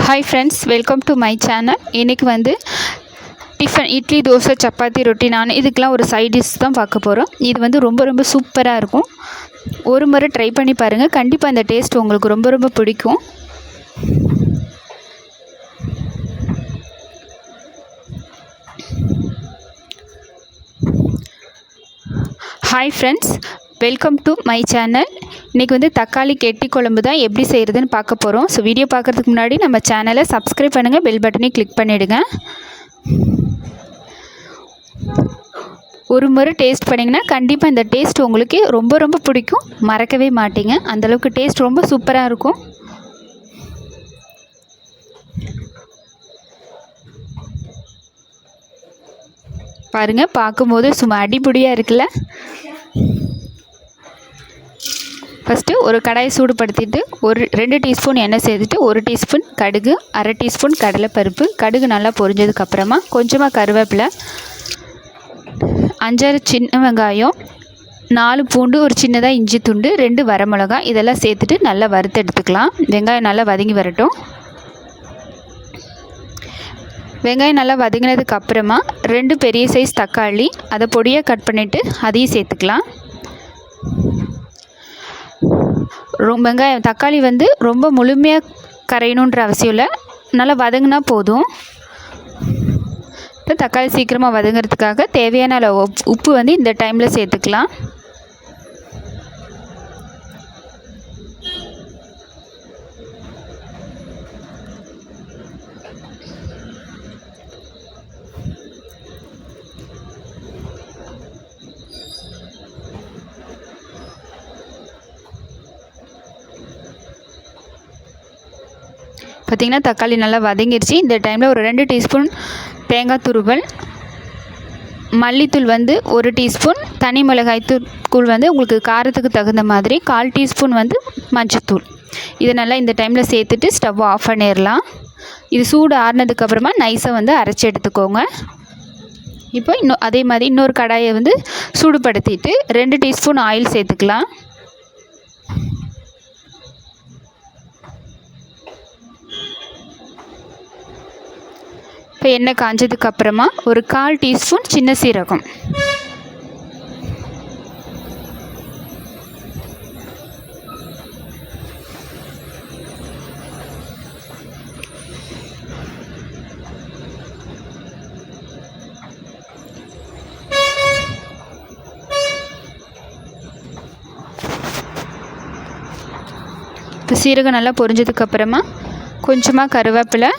Hi friends welcome to my channel இன்றைக்கி வந்து tiffin idli dosa chapati ரொட்டி நான் இதுக்கெலாம் ஒரு சைட் டிஷ் தான் பார்க்க போகிறோம் இது வந்து ரொம்ப ரொம்ப சூப்பராக இருக்கும். ஒரு முறை ட்ரை பண்ணி பாருங்கள் கண்டிப்பாக அந்த டேஸ்ட் உங்களுக்கு ரொம்ப ரொம்ப பிடிக்கும். Hi friends welcome to my channel இன்றைக்கி வந்து தக்காளி கெட்டி குழம்பு தான் எப்படி செய்கிறதுன்னு பார்க்க போகிறோம் ஸோ வீடியோ பார்க்குறதுக்கு முன்னாடி நம்ம சேனலை சப்ஸ்கிரைப் பண்ணுங்கள் பெல் பட்டனையும் கிளிக் பண்ணிவிடுங்க ஒரு முறை டேஸ்ட் பண்ணிங்கன்னா கண்டிப்பாக இந்த டேஸ்ட் உங்களுக்கு ரொம்ப ரொம்ப பிடிக்கும். மறக்கவே மாட்டீங்க. அந்தளவுக்கு டேஸ்ட் ரொம்ப சூப்பராக இருக்கும். பாருங்கள் பார்க்கும்போது சும்மா அடிப்படியாக இருக்குல்ல? ஃபஸ்ட்டு ஒரு கடாயை சூடுபடுத்திட்டு ஒரு ரெண்டு டீஸ்பூன் எண்ணெய் சேர்த்துட்டு ஒரு டீஸ்பூன் கடுகு அரை டீஸ்பூன் கடலைப்பருப்பு. கடுகு நல்லா பொரிஞ்சதுக்கப்புறமா கொஞ்சமாக கருவேப்பிலை அஞ்சாறு சின்ன வெங்காயம் நாலு பூண்டு ஒரு சின்னதாக இஞ்சி துண்டு ரெண்டு வரமிளகா இதெல்லாம் சேர்த்துட்டு நல்லா வறுத்து எடுத்துக்கலாம். வெங்காயம் நல்லா வதங்கி வரட்டும். வெங்காயம் நல்லா வதங்கினதுக்கு அப்புறமா ரெண்டு பெரிய சைஸ் தக்காளி அதை பொடியாக கட் பண்ணிவிட்டு அதையும் சேர்த்துக்கலாம். ரொம்ப வெங்காயம் தக்காளி வந்து ரொம்ப முழுமையாக கரையணுன்ற அவசியம் இல்லை. நல்லா வதங்கினா போதும். இப்போ தக்காளி சீக்கிரமாக வதங்கிறதுக்காக தேவையான அளவு உப் உப்பு வந்து இந்த டைமில் சேர்த்துக்கலாம். பார்த்திங்கன்னா தக்காளி நல்லா வதங்கிருச்சு. இந்த டைமில் ஒரு ரெண்டு டீஸ்பூன் தேங்காய் துருவல் மல்லித்தூள் வந்து ஒரு டீஸ்பூன் தனி மிளகாய் தூள் வந்து உங்களுக்கு காரத்துக்கு தகுந்த மாதிரி கால் டீஸ்பூன் வந்து மஞ்சத்தூள். இதை நல்லா இந்த டைமில் சேர்த்துட்டு ஸ்டவ் ஆஃப் பண்ணிடலாம் இது சூடு ஆறுனதுக்கப்புறமா நைஸாக வந்து அரைச்சி எடுத்துக்கோங்க. இப்போ இன்னும் அதே மாதிரி இன்னொரு கடாயை வந்து சூடுபடுத்திட்டு ரெண்டு டீஸ்பூன் ஆயில் சேர்த்துக்கலாம். இப்போ எண்ணெய் காஞ்சதுக்கு அப்புறமா ஒரு கால் டீஸ்பூன் சின்ன சீரகம். இப்போ சீரகம் நல்லா பொரிஞ்சதுக்கப்புறமா கொஞ்சமாக கருவேப்பிலை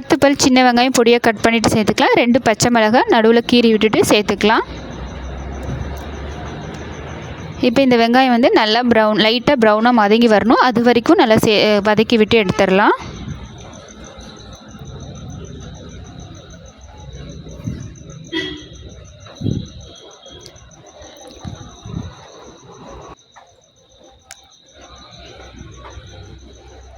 பத்து பல் சின்ன வெங்காயம் பொடியாக கட் பண்ணிவிட்டு சேர்த்துக்கலாம். ரெண்டு பச்சை மிளகாய் நடுவில் கீறி விட்டுட்டு சேர்த்துக்கலாம். இப்போ இந்த வெங்காயம் வந்து நல்லா ப்ரௌன் லைட்டாக ப்ரௌனாக மதங்கி வரணும். அது வரைக்கும் நல்லா சே வதக்கி விட்டு எடுத்துடலாம்.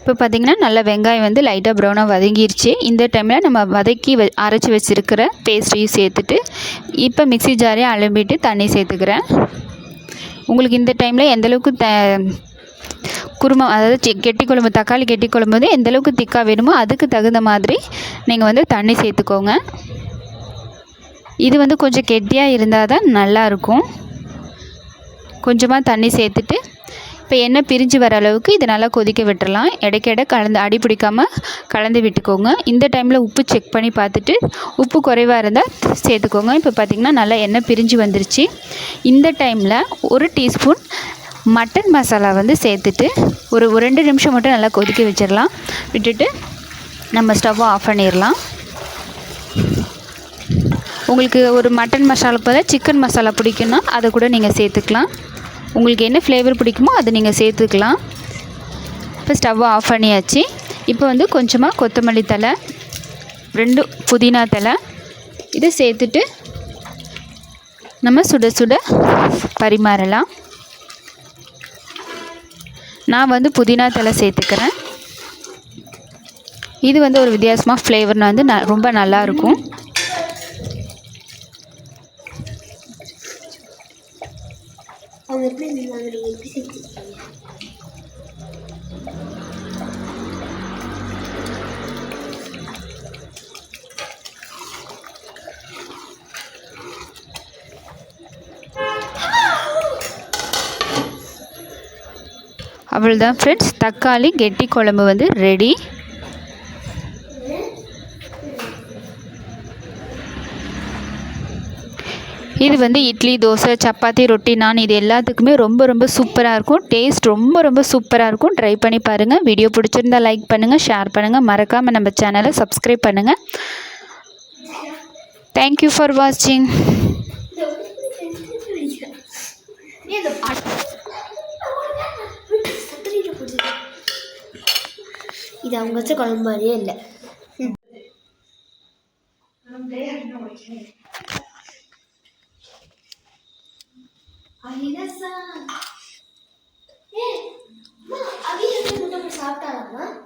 இப்போ பார்த்திங்கன்னா நல்லா வெங்காயம் வந்து லைட்டாக ப்ரௌனாக வதங்கிருச்சு. இந்த டைமில் நம்ம வதக்கி வ அரைச்சி வச்சுருக்கிற பேஸ்ட்ரியும் சேர்த்துட்டு இப்போ மிக்சி ஜாரையும் அலம்பிட்டு தண்ணி சேர்த்துக்கிறேன். உங்களுக்கு இந்த டைமில் எந்தளவுக்கு த குருமா அதாவது கெட்டி குழம்பு தக்காளி கெட்டி குழம்பு வந்து எந்தளவுக்கு திக்காக வேணுமோ அதுக்கு தகுந்த மாதிரி நீங்கள் வந்து தண்ணி சேர்த்துக்கோங்க. இது வந்து கொஞ்சம் கெட்டியாக இருந்தால் தான் நல்லாயிருக்கும் கொஞ்சமாக தண்ணி சேர்த்துட்டு இப்போ எண்ணெய் பிரிஞ்சு வர அளவுக்கு இதை நல்லா கொதிக்க விட்டுறலாம். இடைக்கிட கலந்து அடி பிடிக்காமல் கலந்து விட்டுக்கோங்க. இந்த டைமில் உப்பு செக் பண்ணி பார்த்துட்டு உப்பு குறைவாக இருந்தால் சேர்த்துக்கோங்க. இப்போ பார்த்திங்கன்னா நல்லா எண்ணெய் பிரிஞ்சு வந்துருச்சு. இந்த டைமில் ஒரு டீஸ்பூன் மட்டன் மசாலா வந்து சேர்த்துட்டு ஒரு ஒரு ரெண்டு நிமிஷம் மட்டும் நல்லா கொதிக்க வச்சிடலாம். விட்டுட்டு நம்ம ஸ்டவ்வை ஆஃப் பண்ணிடலாம். உங்களுக்கு ஒரு மட்டன் மசாலா போல சிக்கன் மசாலா பிடிக்குன்னா அதை கூட நீங்கள் சேர்த்துக்கலாம். உங்களுக்கு என்ன ஃப்ளேவர் பிடிக்குமோ அதை நீங்கள் சேர்த்துக்கலாம். இப்போ ஸ்டவ்வை ஆஃப் பண்ணியாச்சு. இப்போ வந்து கொஞ்சமாக கொத்தமல்லி தலை ரெண்டு புதினா தலை இதை சேர்த்துட்டு நம்ம சுட சுட பரிமாறலாம். நான் வந்து புதினா தலை சேர்த்துக்கிறேன். இது வந்து ஒரு வித்தியாசமாக ஃப்ளேவர்னால் வந்து ந ரொம்ப நல்லாயிருக்கும் அவங்க எப்படி இருந்தாங்க நீங்கள் எப்படி செஞ்சுருக்கீங்க? அவ்வளோதான் ஃப்ரெண்ட்ஸ் தக்காளி கெட்டி குழம்பு வந்து ரெடி இது வந்து இட்லி தோசை சப்பாத்தி ரொட்டி நான் இது எல்லாத்துக்குமே ரொம்ப ரொம்ப சூப்பராக இருக்கும். டேஸ்ட் ரொம்ப ரொம்ப சூப்பராக இருக்கும். ட்ரை பண்ணி பாருங்கள் வீடியோ பிடிச்சிருந்தா லைக் பண்ணுங்கள் ஷேர் பண்ணுங்கள் மறக்காமல் நம்ம சேனலை சப்ஸ்கிரைப் பண்ணுங்கள் தேங்க்யூ ஃபார் வாட்சிங் இது அவங்க வச்ச குழம்பு மாதிரியே இல்லை. what?